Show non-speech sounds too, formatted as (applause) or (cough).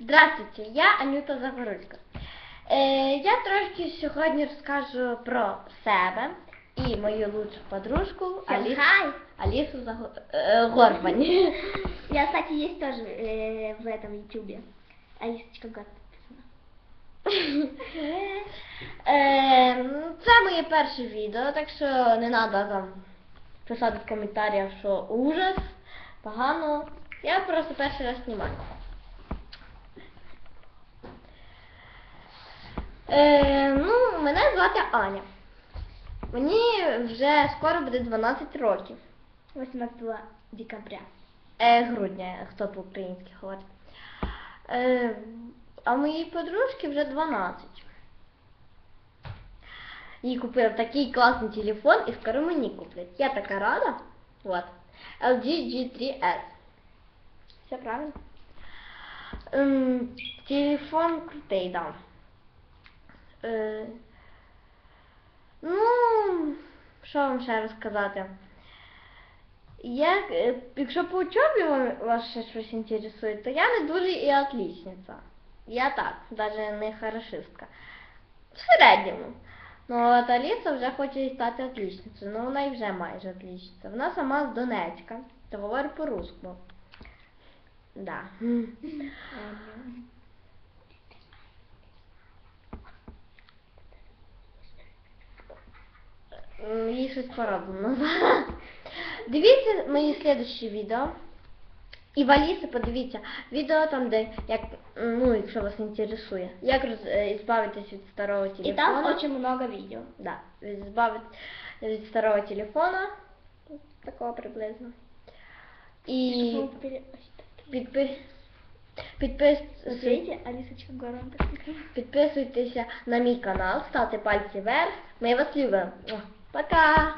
Здравствуйте, я Анюта Загорульська. Е, я трошки сьогодні розкажу про себе і мою лучшу подружку Алісу, Хай! Алісу Заго... е, Горбань. (laughs) Я, кстати, есть тоже э, в этом ютубе. Алисочка Гад. Е, ну, це моє перше відео, так що не треба там писати в коментарях, що ужас, погано. Я просто перший раз знімаю. Е, ну, мене звати Аня. Мені вже скоро буде 12 років. 18 декабря. Е, грудня, хто по-українськи говорить. Е, а моїй подружці вже 12. Їй купив такий класний телефон і скоро мені куплять. Я така рада. Вот. LG G3S. Все правильно? Ем, телефон крутий, да. Е, ну, що вам ще розказати? Я, е, якщо по учобі вас ще щось інтересує, то я не дуже і отличниця. Я так, навіть не хорошистка. В середньому. Ну, от Аліса вже хоче стати отличницею. Ну, вона і вже майже отличниця. Вона сама з Донецька, то говорить по-русски. Да. Їй щось пороблено. Дивіться мої слідчі відео. І в Аліси подивіться відео там, де як, ну, якщо вас інтересує, як роз, е, збавитись від старого телефона. И там очень много видео. Да, збавити від старого телефона, такого приблизно. І підпис, (laughs) підписуйтеся на мій канал, ставте пальці вверх. Ми вас любимо. Пока!